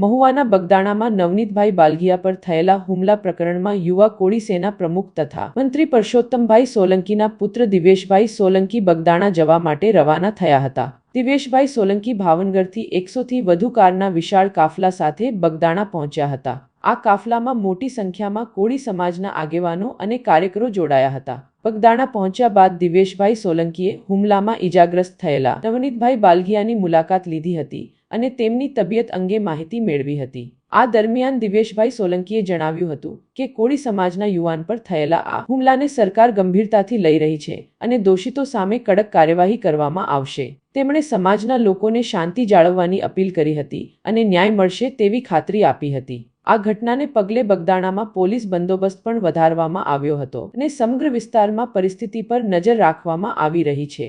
મહુવાના બગદાણામાં નવનીતભાઈ બાલગીયા પર થયેલા હુમલા પ્રકરણમાં યુવા કોળી સેના પ્રમુખ તથા મંત્રી પરસોત્તમભાઈ સોલંકીના પુત્ર દિવેશભાઈ સોલંકી બગદાણા જવા માટે રવાના થયા હતા. દિવેશભાઈ સોલંકી ભાવનગરથી એકસોથી વધુ કારના વિશાળ કાફલા સાથે બગદાણા પહોંચ્યા હતા. આ કાફલામાં મોટી સંખ્યામાં કોળી સમાજના આગેવાનો અને કાર્યકરો જોડાયા હતા. બગદાણા પહોંચ્યા બાદ દિવેશભાઈ સોલંકીએ હુમલામાં ઈજાગ્રસ્ત થયેલા નવનીતભાઈ બાલગીયાની મુલાકાત લીધી હતી. અને તેમની તબિયત અંગે માહિતી મેળવી હતી. આ દરમિયાન દિવેશભાઈ સોલંકીએ જણાવ્યું હતું કે કોળી સમાજના યુવાન પર થયેલા આ હુમલાને સરકાર ગંભીરતાથી લઈ રહી છે અને દોષિતો સામે કડક કાર્યવાહી કરવામાં આવશે. તેમણે સમાજના લોકોને શાંતિ જાળવવાની અપીલ કરી હતી અને ન્યાય મળશે તેવી ખાતરી આપી હતી. આ ઘટનાને પગલે બગદાણામાં પોલીસ બંદોબસ્ત પણ વધારવામાં આવ્યો હતો અને સમગ્ર વિસ્તારમાં પરિસ્થિતિ પર નજર રાખવામાં આવી રહી છે.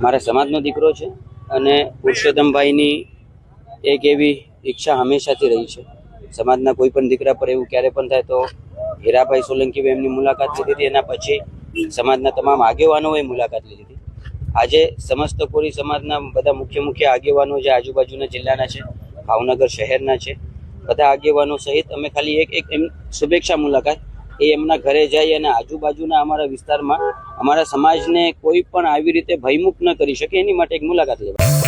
મારા સમાજનો દીકરો છે અને પુરુષોત્તમભાઈની એક એવી ઈચ્છા હંમેશાથી રહી છે. સમાજના કોઈ પણ દીકરા પર એવું ક્યારે પણ થાય તો હીરાભાઈ સોલંકી એમની મુલાકાત લીધી હતી, એના પછી સમાજના તમામ આગેવાનોએ મુલાકાત લીધી હતી. આજે સમસ્ત કોરી સમાજના બધા મુખ્ય મુખ્ય આગેવાનો જે આજુબાજુના જિલ્લાના છે, ભાવનગર શહેરના છે, બધા આગેવાનો સહિત અમે ખાલી એક એક એમ શુભેચ્છા મુલાકાત એ એમના ઘરે જઈ અને આજુબાજુના અમારા વિસ્તારમાં અમારા સમાજને કોઈ પણ આવી રીતે ભયમુક્ત ન કરી શકે, એની માટે એક મુલાકાત લેવા.